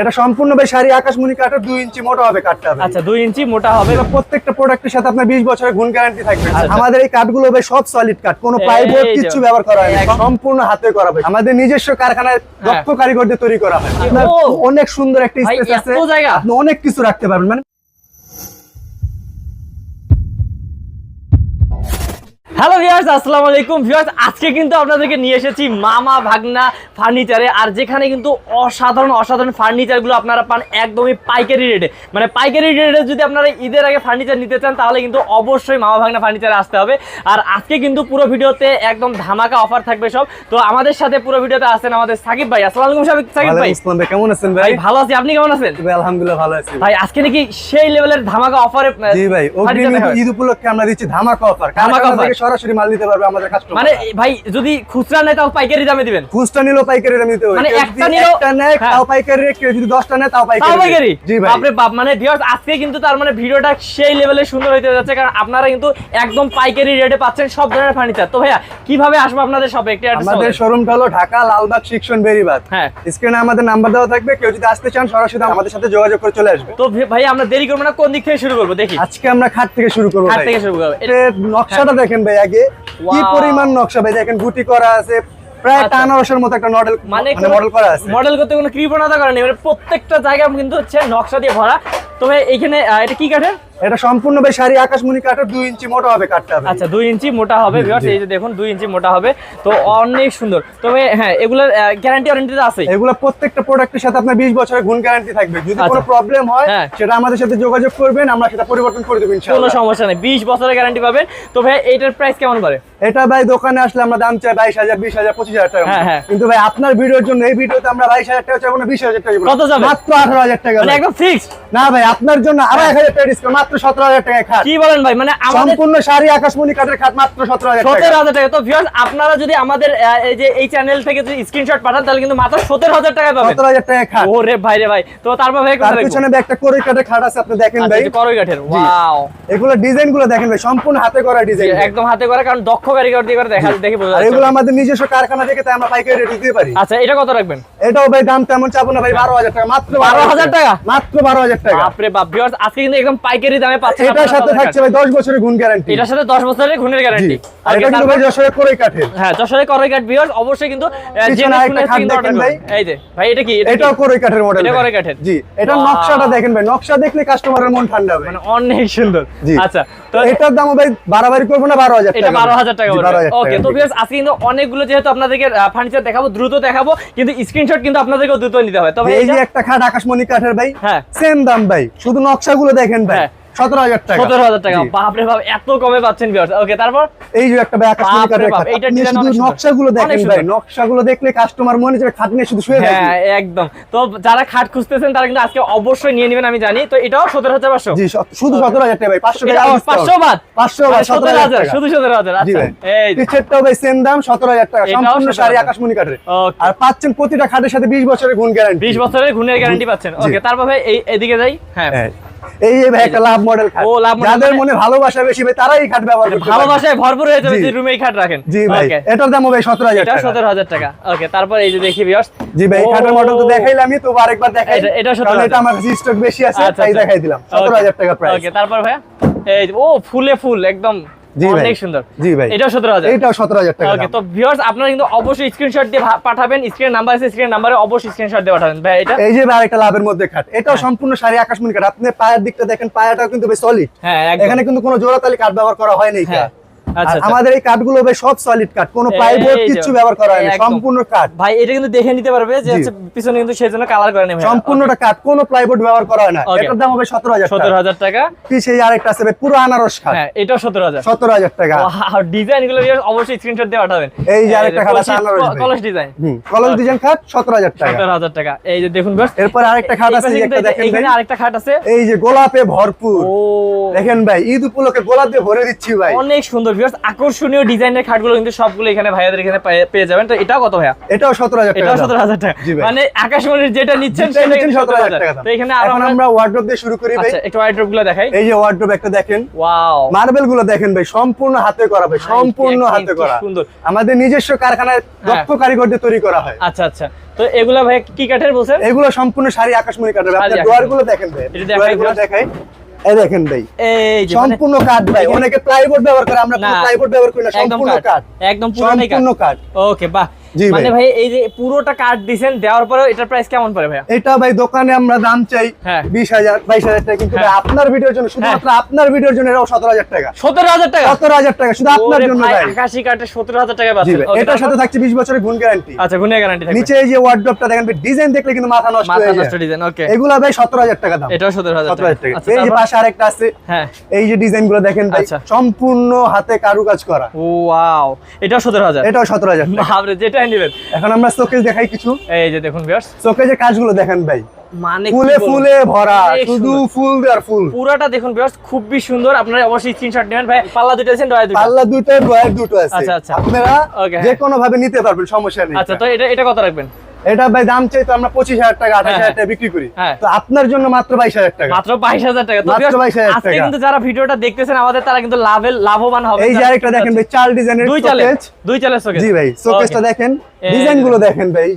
এটা সম্পূর্ণ ভাই শাড়ি আকাশমণি কাঠের দুই ইঞ্চি মোটা হবে কাঠটা। আচ্ছা দুই ইঞ্চি মোটা হবে। প্রত্যেকটা প্রোডাক্টের সাথে আপনার বিশ বছরের গুণ গ্যারান্টি থাকবে। আচ্ছা। আমাদের এই কাঠগুলো ভাই সব সলিড কাঠ কোনো প্লাইবোর্ড কিছু ব্যবহার করা হয়। সম্পূর্ণ হাতে করা ভাই। আমাদের নিজস্ব কারখানায় দক্ষ কারিগর দিয়ে তৈরি করা হয়। অনেক সুন্দর একটা স্পেস আছে। আপনি অনেক কিছু রাখতে পারবেন। মানে হ্যালো ভিউয়ার্স আসসালামু আলাইকুম। ভিউয়ার্স আজকে কিন্তু আপনাদেরকে নিয়ে এসেছি মামা ভাগনা ফার্নিচারে আর যেখানে কিন্তু অসাধারণ অসাধারণ ফার্নিচারগুলো আপনারা পান একদমই পাইকারি রেটে মানে পাইকারি রেটে যদি আপনারা ঈদের আগে ফার্নিচার নিতে চান তাহলে কিন্তু অবশ্যই মামা ভাগনা ফার্নিচারে আসতে হবে। আর আজকে কিন্তু পুরো ভিডিওতে একদম ধামাকা অফার থাকবে সব। তো আমাদের সাথে পুরো ভিডিওতে আছেন আমাদের সাকিব ভাই। আসসালামু আলাইকুম সাকিব- সাকিব ভাই। ভাই কেমন আছেন ভাই? ভালো আছি। আপনি কেমন আছেন? ভাই আলহামদুলিল্লাহ ভালো আছি। ভাই আজকে নাকি সেই লেভেলের ধামাকা অফারে জি ভাই ঈদ- উপলক্ষে আমরা দিচ্ছি ধামাকা অফার ধামাকা। থেকে সরাসরি মাল দিতে পারবে আমাদের কাস্টমার মানে ভাই যদি খুচরা নেয় তাও পাইকারি দামে দিবেন? খুচরা নিলেও পাইকারি দামে দিতে হবে। মানে একটা নিলেও- একটা নেয় হ্যাঁ। তাও পাইকারি কেউ যদি দশটা নেয় তাও পাইকারি তাও পাইকারি? জি ভাই। বাপ মানে ভিউয়ার্স আজকে কিন্তু তার মানে ভিডিওটা সেই লেভেলে সুন্দর হতে যাচ্ছে কারণ আপনারা কিন্তু একদম পাইকারি রেটে পাচ্ছেন সব ধরনের ফার্নিচার তো ভাইয়া কীভাবে আসব আপনাদের শপে একটু আমাদের। শোরুমটা হলো ঢাকা লালবাগ শিক্ষণ বেরিবাদ হ্যাঁ। স্ক্রিনে আমাদের নাম্বার দেওয়া থাকবে কেউ যদি আসতে চান সরাসরি আমাদের সাথে যোগাযোগ করে চলে আসবে। তো ভাই আমরা দেরি করব না কোন দিক থেকে শুরু করব? দেখি। আজকে আমরা খাট থেকে শুরু করব ভাই। থেকে শুরু করব। নকশাটা দেখেন ভাই আগে। কি. পরিমাণ নকশা ভাই? দেখেন গুটি করা আছে প্রায় আচ্ছা। টানারসের মতো একটা মডেল মানে মানে মডেল করা আছে। মডেল করতে কোনো কৃপণতা নেই মানে প্রত্যেকটা জায়গা কিন্তু হচ্ছে নকশা দিয়ে ভরা। তবে এইখানে আহ, এটা কি কাঠের? এটা সম্পূর্ণ ভাই শাড়ি আকাশমণি কাঠের দুই ইঞ্চি মোটা হবে কাঠটা আচ্ছা দুই ইঞ্চি মোটা হবে ভিউয়ার্স এই যে দেখুন দুই ইঞ্চি মোটা হবে। তো অনেক সুন্দর। তবে হ্যাঁ এগুলোর গ্যারান্টি ওয়ারেন্টি আছে? এগুলো প্রত্যেকটা প্রোডাক্টের সাথে আপনার বিশ বছরের গুণ গ্যারান্টি থাকবে। যদি কোনো আচ্ছা। প্রবলেম হয় হ্যাঁ। সেটা আমাদের সাথে যোগাযোগ করবেন আমরা সেটা পরিবর্তন করে দেবো কোনো সমস্যা নেই। বিশ বছরের গ্যারান্টি পাবেন। তো ভাই এইটার প্রাইস কেমন পারে এটা ভাই দোকানে আসলে আমরা দাম চাই বাইশ হাজার বিশ হাজার পঁচিশ হাজার টাকা হ্যাঁ, হ্যাঁ। কিন্তু ভাই আপনার ভিডিওর জন্য এই ভিডিওতে আমরা বাইশ হাজার টাকা চাইব না বিশ হাজার টাকা কত যাবে? মাত্র আঠারো হাজার টাকা মানে একদম ফিক্সড না ভাই আপনার জন্য আরও এক হাজার টাকা ডিসকাউন্ট মাত্র সতেরো হাজার টাকায় খাট। কি বলেন ভাই? মানে সম্পূর্ণ শাড়ি আকাশমণি কাঠের খাট মাত্র সতেরো হাজার সতেরো হাজার টাকা। তো ভিউয়ার্স আপনারা যদি আমাদের এই যে এই চ্যানেল থেকে যদি স্ক্রিনশট পাঠান তাহলে কিন্তু মাত্র সতেরো হাজার টাকা পাবেন। সতেরো হাজার টাকা খাট। ওরে ভাই রে ভাই। তো তারপর ভাই তার পিছনে একটা করে কাঠের খাট আছে আপনি দেখেন ভাই। করই কাঠের ওয়াও এগুলো ডিজাইনগুলো দেখেন ভাই সম্পূর্ণ হাতে করা ডিজাইন একদম হাতে করা কারণ দক্ষ কারিগর দিয়ে করে দেখা দেখে বোঝা এগুলো আমাদের নিজস্ব কারখানা থেকে তাই আমরা পাইকারি রেট দিতে পারি। আচ্ছা এটা কত রাখবেন? এটাও ভাই দাম তেমন চাবো না ভাই বারো হাজার টাকা মাত্র 12,000 টাকা? মাত্র বারো হাজার টাকা। বাপরে বাপ ভিউয়ার্স আজকে কিন্তু একদম পাইকারি দামে পাচ্ছেন এটার সাথে থাকছে ভাই দশ বছরের গুণ গ্যারান্টি এটার সাথে 10 বছরের গুণের গ্যারান্টি আর এটা কিন্তু ভাই করে হ্যাঁ যশোরে কাঠ ভিউয়ার্স অবশ্যই কিন্তু জেনে শুনে কিন্তু ভাই। এই যে ভাই এটা কি? এটা করে কাঠের মডেল এটা করে কাঠের? জি এটা নকশাটা দেখেন ভাই নকশা দেখলে কাস্টমারের মন ঠান্ডা হবে মানে অনেক সুন্দর। আচ্ছা তো এটার দাম ভাই বাড়াবাড়ি করব না বারো হাজার এটা টাকা বারো হাজার টাকা জি, 12,000 ওকে তো ভিউয়ার্স আজকে কিন্তু অনেকগুলো যেহেতু আপনাদেরকে ফার্নিচার দেখাবো দ্রুত দেখাবো কিন্তু স্ক্রিনশট কিন্তু আপনাদেরকে দ্রুত নিতে হবে। তবে এই যে একটা খাট আকাশমণি কাঠের ভাই হ্যাঁ। সেম দাম ভাই। শুধু নকশাগুলো দেখেন ভাই হ্যাঁ। সতেরো হাজার টাকা। সতেরো হাজার টাকা। বাপরে বাপ এত কমে পাচ্ছেন ওকে তারপর? এই যে একটা। নকশাগুলো দেখেন ভাই। সুন্দর। নকশাগুলো দেখলে কাস্টমার মনে হচ্ছে খাট নিয়ে শুধু শুয়ে হ্যাঁ একদম। তো যারা খাট খুঁজতেছেন তারা কিন্তু আজকে অবশ্যই নিয়ে নেবেন আমি জানি। তো এটাও সতেরো হাজার পাঁচশো। শুধু সতেরো হাজার টাকা ভাই পাঁচশো টাকা পাঁচশো বাদ। পাঁচশো সতেরো হাজার শুধু সতেরো হাজার ভাই। এই যে। টিশার্টটাও ভাই সেম দাম সতেরো হাজার টাকা। সম্পূর্ণ শাড়ি আকাশমণি কাঠের আর পাচ্ছেন প্রতিটা খাটের সাথে বিশ বছরের গুণ গ্যারান্টি বিশ বছরের গুণের গ্যারান্টি পাচ্ছেন। ওকে তারপর ভাই এই এদিকে যাই। হ্যাঁ। এই যে ভাই একটা লাভ মডেল খাট। ও, লাভ মডেল যাদের মানে- মনে ভালোবাসা বেশি ভাই তারাই খাট ব্যবহার করতে ভালোবাসায় ভরপুর হয়ে যাবে জি। যে রুমে খাট রাখেন। জি ভাই এটার দাম হাজার এটা টাকা। সতেরো হাজার টাকা। ওকে তারপর এই যে দেখি ভিউয়ার্স জি ভাই খাটের মডেল তো দেখাইলামই তো আরেকবার দেখাই। এটা- এটা 17,000 এটা আমার স্টক বেশি আছে আচ্ছা, তাই আচ্ছা। দেখাই দিলাম। সতেরো হাজার টাকা প্রাইস ওকে তারপর ভাই এই ও ফুলে ফুল একদম। অনেক সুন্দর। জি ভাই। এটাও সতেরো হাজার। এইটাও টাকা ওকে তো ভিউয়ার্স আপনারা কিন্তু অবশ্যই স্ক্রিনশট দিয়ে পাঠাবেন স্ক্রিন নাম্বার আছে স্ক্রিন নাম্বারে অবশ্যই স্ক্রিনশট দিয়ে পাঠাবেন। ভাই এটা এই যে ভাই আরেকটা লাভের মধ্যে খাট। এটাও সম্পূর্ণ শাড়ি আকাশমণি কাঠ আপনি পায়ের দিকটা দেখেন পায়াটাও কিন্তু বেশ সলিড হ্যাঁ এখানে কিন্তু কোনো জোড়াতালি কাঠ ব্যবহার করা হয়নি কাঠ। আচ্ছা, আর আচ্ছা। আমাদের এই কাঠগুলো ভাই সব সলিড কাঠ কোনো প্লাইবোর্ড কিছু ব্যবহার করা হয়নি সম্পূর্ণ কাঠ। ভাই এটা কিন্তু দেখে নিতে পারবে যে পিছনে কিন্তু সেই জন্য কালার করে নেবে সম্পূর্ণটা কাঠ কোনো প্লাইবোর্ড ব্যবহার করা হয় না. এটার দাম হবে সতেরো হাজার সতেরো টাকা হাজার টাকা। পিছিয়ে আরেকটা আছে পুরো আনারস খাট হ্যাঁ হাজার। সতেরো হাজার টাকা। ডিজাইনগুলো অবশ্যই স্ক্রিনশট দিয়ে পাঠাবেন। এই যে আরেকটা খাট আছে আনারস। কলস ডিজাইন হুম কলেজ ডিজাইন খাট সতেরো হাজার টাকা। সতেরো হাজার টাকা। এই যে দেখুন বাস এরপর আরেকটা খাট আছে একটা দেখেন ভাই। এখানে আরেকটা খাট আছে। এই যে গোলাপে ভরপুর। ও। দেখেন ভাই ঈদ উপলক্ষে গোলাপ দিয়ে ভরে দিচ্ছি ভাই। অনেক সুন্দর ভিউয়ার্স আকর্ষণীয় ডিজাইনের খাটগুলো কিন্তু সবগুলো এখানে ভাইয়াদের এখানে পেয়ে- যাবেন। তো এটাও কত ভাইয়া? এটাও সতেরো হাজার টাকা এটাও দাম। সতেরো হাজার টাকা। মানে আকাশমণির যেটা নিচ্ছেন সেটা 17,000 17,000 টাকা তো এখানে আরও আমরা দিয়ে শুরু করি ভাই। আচ্ছা একটু গুলো দেখাই। এই যে ওয়ার্ড্রোব একটা দেখেন। ওয়াও মার্বেলগুলো দেখেন ভাই সম্পূর্ণ হাতে করা ভাই সম্পূর্ণ হাতে করা। সুন্দর। আমাদের নিজস্ব কারখানায় দক্ষ কারিগর দিয়ে তৈরি করা হয়। আচ্ছা আচ্ছা। তো এগুলা ভাই কি কাঠের বলছেন? এগুলো সম্পূর্ণ শাড়ি আকাশমণি কাঠের ডোয়ারগুলো দেখেন ভাই। এটা দেখাই। দেখাই। এই দেখেন ভাই এই যে মানে সম্পূর্ণ কাঠ ভাই অনেকে প্লাইবোর্ড ব্যবহার করে আমরা প্লাইবোর্ড ব্যবহার করি না একদম সম্পূর্ণ কাঠ একদম কাঠ। সম্পূর্ণ কাঠ। ওকে বাহ। মানে ভাই এই যে পুরোটা কাঠ দিছেন দেওয়ার পরে এটার প্রাইস কেমন পড়ে ভাইয়া? এটা ভাই দোকানে আমরা দাম চাই হ্যাঁ। বিশ হাজার বাইশ হাজার টাকা কিন্তু হ্যাঁ। ভাই আপনার ভিডিওর জন্য শুধুমাত্র আপনার ভিডিওর জন্য এটাও সতেরো হাজার টাকা। সতেরো হাজার টাকা? সতেরো হাজার টাকা শুধু আপনার জন্য ভাই, ভাই। আকাশি কাঠে সতেরো হাজার টাকা এটার সাথে থাকছে বিশ বছরের গুণ গ্যারান্টি আচ্ছা গ্যারান্টি থাকবে। নিচে এই যে ওয়ার্ড্রপটা দেখেন ডিজাইন দেখলে কিন্তু মাথা নষ্ট মাথা নষ্ট ডিজাইন ওকে এগুলা ভাই সতেরো হাজার টাকা দাম। এটাও সতেরো হাজার সতেরো হাজার টাকা। আচ্ছা এই যে পাশে আরেকটা আছে হ্যাঁ। এই যে ডিজাইনগুলো দেখেন ভাই আচ্ছা। সম্পূর্ণ হাতে কারুকাজ করা। ওয়াও এটাও সতেরো হাজার। এটাও সতেরো হাজার টাকা। ভাবরে যেটাই নেবেন। এখন আমরা শোকেজ দেখাই কিছু। এই যে দেখুন ভিউয়ার্স শোকেজের কাজগুলো দেখেন ভাই। মানে ফুলে ফুলে ভরা শুধু ফুল আর ফুল। পুরাটা দেখুন ভিউয়ার্স খুবই সুন্দর। আপনারা অবশ্যই স্ক্রিনশট নেবেন। ভাই পাল্লা দুটো আছেন ডয়ার দুটো? পাল্লা দুটো ডয়ার দুটো আছে। আচ্ছা, আচ্ছা। আপনারা Okay, যে হ্যাঁ। কোনো ভাবে নিতে পারবেন সমস্যা নেই। আচ্ছা তো এটা এটা কত রাখবেন? এটা ভাই দাম চাই তো আমরা পঁচিশ হাজার টাকা আঠাশ হ্যাঁ, হাজার টাকা বিক্রি করি। হ্যাঁ। তো আপনার জন্য মাত্র বাইশ হাজার টাকা। মাত্র বাইশ হাজার টাকা। মাত্র viewers, 22,000 টাকা। কিন্তু যারা ভিডিওটা দেখতেছেন আমাদের তারা কিন্তু লাভের লাভবান হবে। এই যে আরেকটা দেখেন ভাই চাল ডিজাইনের দুই দুই জি ভাই শোকেজটা দেখেন। ডিজাইনগুলো দেখেন। ভাই।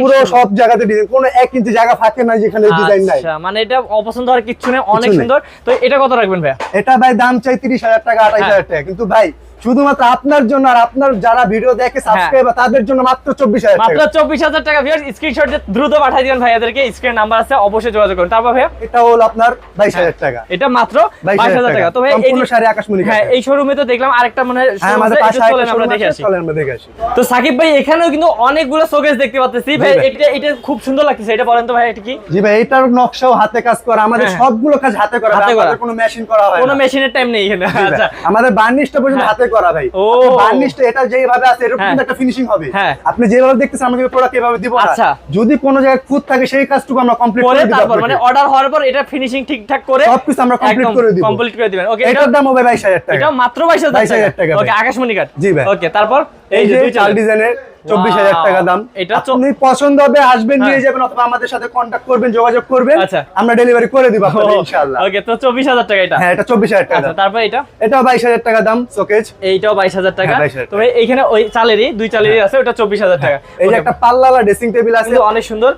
পুরো সব জায়গাতে ডিজাইন কোনো এক ইঞ্চি জায়গা ফাঁকে নাই যেখানে ডিজাইন নাই। আচ্ছা মানে এটা অপছন্দ হওয়ার কিচ্ছু নেই অনেক সুন্দর। তো এটা কত রাখবেন ভাইয়া? এটা ভাই দাম চাই তিরিশ হাজার টাকা আঠাশ হ্যাঁ। হাজার টাকা। কিন্তু ভাই শুধুমাত্র আপনার জন্য আর আপনার যারা ভিডিও দেখে সাবস্ক্রাইবার তাদের জন্য মাত্র চব্বিশ হাজার মাত্র চব্বিশ হাজার টাকা ভিউয়ার্স স্ক্রিনশট দ্রুত পাঠিয়ে দিবেন ভাইয়াদেরকে স্ক্রিন নাম্বার আছে অবশ্যই যোগাযোগ করুন। তারপর ভাইয়া? এটা হলো আপনার বাইশ হাজার টাকা। এটা মাত্র বাইশ হাজার টাকা। তো ভাই সম্পূর্ণ শাড়ি আকাশমণি হ্যাঁ এই শোরুমে তো দেখলাম আরেকটা মানে হ্যাঁ এটা চলেন আমরা দেখে আসি। চলেন আমরা দেখে আসি। তো সাকিব ভাই এখানেও কিন্তু অনেকগুলো শোকেস দেখতে পাচ্ছি। ভাই। এটা এটা খুব সুন্দর লাগতেছে। এটা বলেন তো ভাই এটা কি? জি ভাই এটার নকশাও হাতে কাজ করা। আমাদের হ্যাঁ। সবগুলো কাজ হাতে করা। হাতে করা। কোনো মেশিন করা হয় কোনো মেশিনের টাইম নেই এখানে। আচ্ছা। আমাদের বার্নিশটা পর্যন্ত হ্যাঁ। হাতে করা ভাই ও। বার্নিশটা এটা যেভাবে আছে এরকম হ্যাঁ। কিন্তু একটা ফিনিশিং হবে হ্যাঁ। আপনি যেভাবে দেখতেছেন আমাকে প্রোডাক্ট এভাবে দিব আচ্ছা। যদি কোনো জায়গায় খুঁত থাকে সেই কাজটুকু আমরা কমপ্লিট করে দিব তারপর মানে অর্ডার হওয়ার পর এটা ফিনিশিং ঠিকঠাক করে সবকিছু আমরা complete করে দিব। কমপ্লিট করে দিবেন ওকে এটার দাম হবে বাইশ হাজার এটা টাকা মাত্র বাইশ হাজার 22,000 টাকা ওকে। আকাশমণি কাট জি ভাই। ওকে তারপর এই যে চাল ডিজাইনের চব্বিশ হাজার টাকা দাম। এটা আপনি পছন্দ হবে আসবেন হ্যাঁ। নিয়ে যাবেন অথবা আমাদের সাথে কন্ট্যাক্ট করবেন যোগাযোগ করবেন। আচ্ছা। আমরা ডেলিভারি করে দিব ইনশাআল্লাহ। ওকে তো চব্বিশ হাজার টাকা এটা? হ্যাঁ এটা চব্বিশ হাজার টাকা আচ্ছা তারপর এটা? এটাও বাইশ হাজার টাকা দাম শোকেজ এইটাও বাইশ হাজার টাকা। হ্যাঁ, 22,000 এইখানে ওই চালেরই দুই চালেরই আছে ওটা চব্বিশ হাজার টাকা। এই যে একটা পাল্লালা ড্রেসিং টেবিল আছে। অনেক সুন্দর।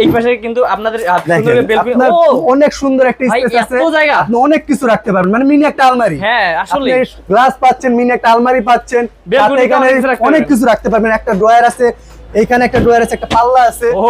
এই পাশে কিন্তু আপনাদের ও অনেক সুন্দর একটা স্পেস আছে। জায়গা? আপনি অনেক কিছু রাখতে পারবেন মানে মিনি একটা আলমারি। হ্যাঁ আসলে গ্লাস পাচ্ছেন মিনি একটা আলমারি পাচ্ছেন। এখানে অনেক। কিছু রাখতে পারবেন একটা ড্রয়ার আছে এইখানে একটা ড্রয়ার আছে একটা পাল্লা আছে ও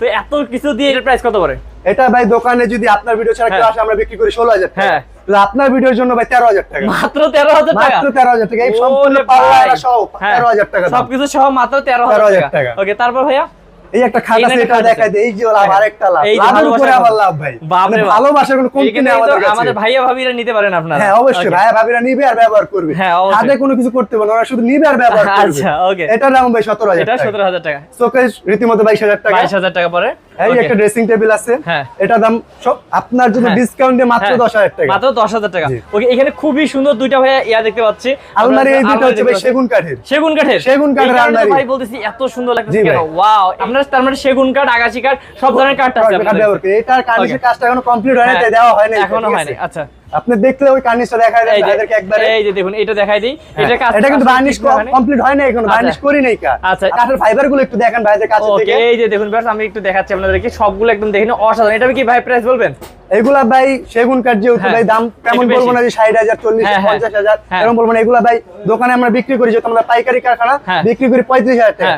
তো এত কিছু দিয়ে এর প্রাইস কত করে এটা ভাই দোকানে যদি আপনার ভিডিও ছাড়া কেউ হ্যাঁ। আসে আমরা বিক্রি করি ষোলো হাজার টাকা হ্যাঁ। আপনার ভিডিওর জন্য ভাই তেরো হাজার টাকা মাত্র তেরো হাজার টাকা মাত্র তেরো হাজার টাকা এই সম্পূর্ণ পাল্লা। সহ হ্যাঁ, তেরো হাজার টাকা। সবকিছু সহ মাত্র তেরো 13,000 হাজার টাকা টাকা। ওকে তারপর ভাইয়া এই একটা খাট আছে এটা দেখাই দেয় এই যে লাভ। আরেকটা লাভ। লাভের উপরে আবার লাভ ভাই। বাপরে মানে ভালোবাসার কোনো কমতি নেই আমাদের কাছে। আমাদের ভাইয়া ভাবিরা নিতে পারেন আপনারা। হ্যাঁ অবশ্যই ভাইয়া ভাবিরা নিবে আর ব্যবহার করবে। হ্যাঁ। হাতে কোনো কিছু করতে পারবে না ওরা শুধু নিবে আর ব্যবহার করবে। আচ্ছা, ওকে এটার দাম ভাই সতেরো হাজার এটা টাকা। সতেরো হাজার টাকা। শোকেস রীতিমতো বাইশ হাজার টাকা। বাইশ হাজার টাকা পরে। এই একটা ড্রেসিং টেবিল আছে। হ্যাঁ। এটা দাম সব আপনার জন্য ডিসকাউন্টে মাত্র হ্যাঁ, দশ হাজার টাকা। মাত্র দশ হাজার টাকা। ওকে এখানে খুবই সুন্দর দুইটা ভাইয়া ইয়া দেখতে পাচ্ছি। আলমারি এই দুটো হচ্ছে ভাই সেগুন কাঠের। সেগুন কাঠের। সেগুন কাঠের আলমারি। ভাই বলতেছি এত সুন্দর লাগছে কেন? ওয়াও আপনার তার মানে সেগুন কাঠ আগাছি কাঠ সব ধরনের কাঠ আছে আপনাদের এটা Okay. কাজটা এখনও কমপ্লিট হয়নি হ্যাঁ, তাই দেওয়া হয়নি এখনও হয়নি আচ্ছা। আপনি দেখলে ওই কার্নিশটা দেখা যায় এই যে তাদেরকে একবারে এই যে দেখুন এটা দেখাই দিই হ্যাঁ, এটা কাজ এটা কিন্তু বার্নিশ। কমপ্লিট হয় না এখনও আচ্ছা। বার্নিশ করি নাই আচ্ছা। কাঠের ফাইবারগুলো একটু দেখেন ভাইদের কাছে থেকে এই যে দেখুন ভিউয়ার্স আমি একটু দেখাচ্ছি আপনাদেরকে সবগুলো একদম দেখে নিন, অসাধারণ এটা কি ভাই প্রাইস বলবেন এগুলা ভাই সেগুন কাঠ যেহেতু হ্যাঁ, ভাই দাম তেমন বলব না যে ষাট হাজার চল্লিশ হ্যাঁ। পঞ্চাশ হাজার। এরকম বলব না এগুলা ভাই দোকানে আমরা বিক্রি করি যেহেতু আমরা পাইকারি কারখানা। বিক্রি করি পঁয়ত্রিশ হাজার টাকা।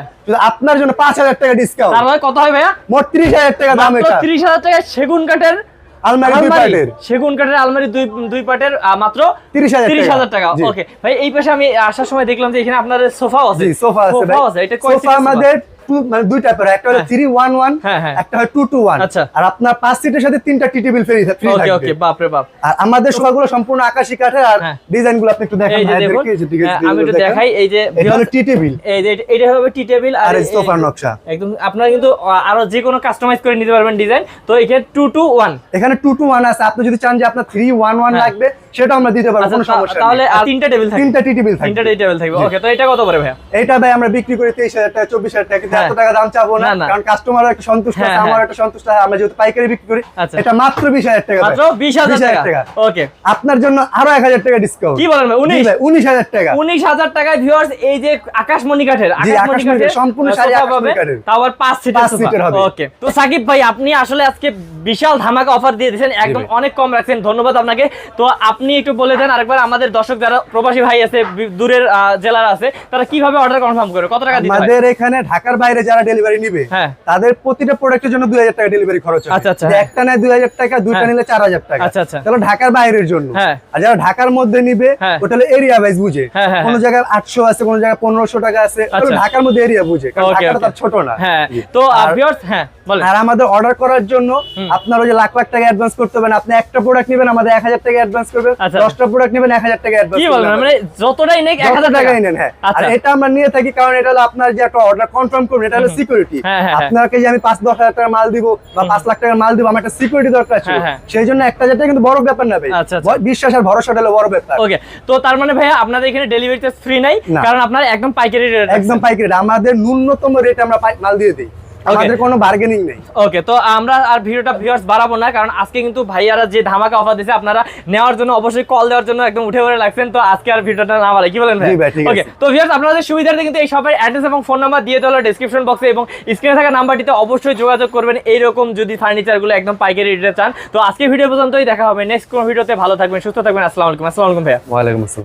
আপনার জন্য পাঁচ হাজার টাকা ডিসকাউন্ট কত হয় ভাইয়া মোট ত্রিশ হাজার টাকা দাম ত্রিশ হাজার টাকা সেগুন কাঠের আলমারি দুই সেগুন কাঠের আলমারি দুই দুই মাত্র 30,000 তিরিশ টাকা। ওকে ভাই এই পাশে আমি আসার সময় দেখলাম যে এখানে আপনার আছে। সোফা আছে এটা কয় সোফা? আমাদের টু মানে দুই টাইপের একটা হলো। Three one one. একটা হয় টু টু ওয়ান আচ্ছা। আর আপনার পাঁচ সিটের সাথে তিনটা টি টেবিল ফ্রি ফ্রি থাকবে। ওকে বাপ রে বাপ। আর আমাদের সোফাগুলো সম্পূর্ণ আকাশি কাঠের আর হ্যাঁ। ডিজাইনগুলো আপনি একটু দেখেন এই যে দেখুন ভাইদেরকে, এই যে ঠিক আছে, আমি একটু দেখাই এই যে এটা হলো টি টেবিল এই যে এটা- এটা হবে টি টেবিল আর এই এই- সোফার নকশা। একদম আপনারা কিন্তু আরও যে কোনো কাস্টমাইজ করে নিতে পারবেন ডিজাইন তো এখানে টু টু ওয়ান এখানে টু টু ওয়ান আছে। আপনি যদি চান যে আপনার থ্রি ওয়ান ওয়ান। লাগবে সেটা আমরা দিতে পারব কোনো সমস্যা তাহলে তিনটা টেবিল থাকবে। তিনটা টি টেবিল তিনটা থাকবে টেবিল থাকবে। ওকে তো এটা কত পড়ে ভাইয়া? এটা ভাই আমরা বিক্রি করি তেইশ হাজার টাকা চব্বিশ হাজার টাকা কিন্তু। এত টাকা দাম চাবো না না, না। কারণ কাস্টমার একটা সন্তুষ্ট আছে আমার। একটা সন্তুষ্ট আছে আমরা যেহেতু পাইকারি বিক্রি করি। এটা মাত্র বিশ হাজার টাকা মাত্র 20,000 টাকা? ওকে আপনার জন্য আরও এক হাজার টাকা ডিসকাউন্ট কি বলেন টাকা। টাকায় ভিউয়ার্স এই যে আকাশমণি কাঠের আকাশমণি সম্পূর্ণ শাড়ি আকাশমণি কাঠের। তাও আবার পাঁচ সিটের সোফা। ওকে তো সাকিব ভাই আপনি আসলে আজকে বিশাল ধামাকা অফার দিয়ে দিয়েছেন একদম অনেক কম রাখছেন ধন্যবাদ আপনাকে। তো আপনি একটু বলে দেন আরেকবার আমাদের দর্শক যারা প্রবাসী ভাই আছে দূরের জেলার আছে তারা কীভাবে অর্ডার কনফার্ম করে? কত টাকা দিতে আমাদের এখানে ঢাকার বাইরে যারা ডেলিভারি নিবে হ্যাঁ। তাদের প্রতিটা প্রোডাক্টের জন্য দুই হাজার টাকা ডেলিভারি খরচ হবে। আচ্ছা, আচ্ছা, হ্যাঁ। একটা নেয় দুই হাজার টাকা দুইটা হ্যাঁ। নিলে চার হাজার টাকা আচ্ছা। তাহলে ঢাকার বাইরের জন্য। আর যারা ঢাকার মধ্যে নিবে। ওটা হলো এরিয়া ওয়াইজ বুঝে কোন। জায়গায় আটশো আছে কোন জায়গায় পনেরোশো টাকা আছে। ঢাকার মধ্যে এরিয়া বুঝে কারণ ঢাকাটা তার ছোট না তো হ্যাঁ আর আমাদের অর্ডার করার জন্য। আপনার ওই যে লাখ লাখ টাকা অ্যাডভান্স করতে হবে আপনি একটা প্রোডাক্ট নেবেন আমাদের এক হাজার টাকা অ্যাডভান্স করবেন। আচ্ছা। দশটা প্রোডাক্ট নেবেন এক হাজার টাকা অ্যাডভান্স মানে যতটাই নেই এক হাজার টাকাই নেন হ্যাঁ। আর আচ্ছা। এটা আমরা নিয়ে থাকি কারণ এটা হলো আপনার যে একটা অর্ডার কনফার্ম করবেন এটা হলো সিকিউরিটি হ্যাঁ, হ্যাঁ, হ্যাঁ। আপনাকে যে আমি পাঁচ দশ হাজার টাকা মাল দিব বা পাঁচ লাখ টাকার মাল দিব আমার একটা সিকিউরিটি দরকার ছিল। সেই জন্য একটা হাজার টাকা কিন্তু বড় ব্যাপার না ভাই। আচ্ছা। বিশ্বাস আর ভরসা হলো বড় ব্যাপার। ওকে তো তার মানে ভাইয়া আপনাদের এখানে ডেলিভারি চার্জ ফ্রি নাই? কারণ আপনার একদম পাইকারি রেট একদম পাইকারি। আমাদের ন্যূনতম রেটে আমরা পাই- মাল দিয়ে দিই। আমাদের কোনো বার্গেনিং নেই। ওকে তো আমরা আর ভিডিওটা ভিউয়ার্স বাড়াবো না কারণ আজকে কিন্তু ভাইয়ারা যে ধামাকা অফার দিয়েছে আপনারা নেওয়ার জন্য অবশ্যই কল দেওয়ার জন্য একদম উঠে পড়ে লাগছেন তো আজকে আর ভিডিওটা না বাড়াই কি বলেন ভাই ওকে তো ভিউয়ার্স আপনাদের সুবিধার্থে কিন্তু এই শপের অ্যাড্রেস এবং ফোন নাম্বার দিয়ে দেওয়া ডেসক্রিপশন বক্সে এবং স্ক্রিনে থাকা নাম্বারটিতে অবশ্যই যোগাযোগ করবেন এইরকম যদি ফার্নিচারগুলো একদম পাইকারি রেটে চান। তো আজকে ভিডিও পর্যন্তই দেখা হবে নেক্সট কোন ভিডিওতে ভালো থাকবেন সুস্থ থাকবেন আসসালামু আলাইকুম আসসালামু আলাইকুম ভাইয়া। আসসালাম।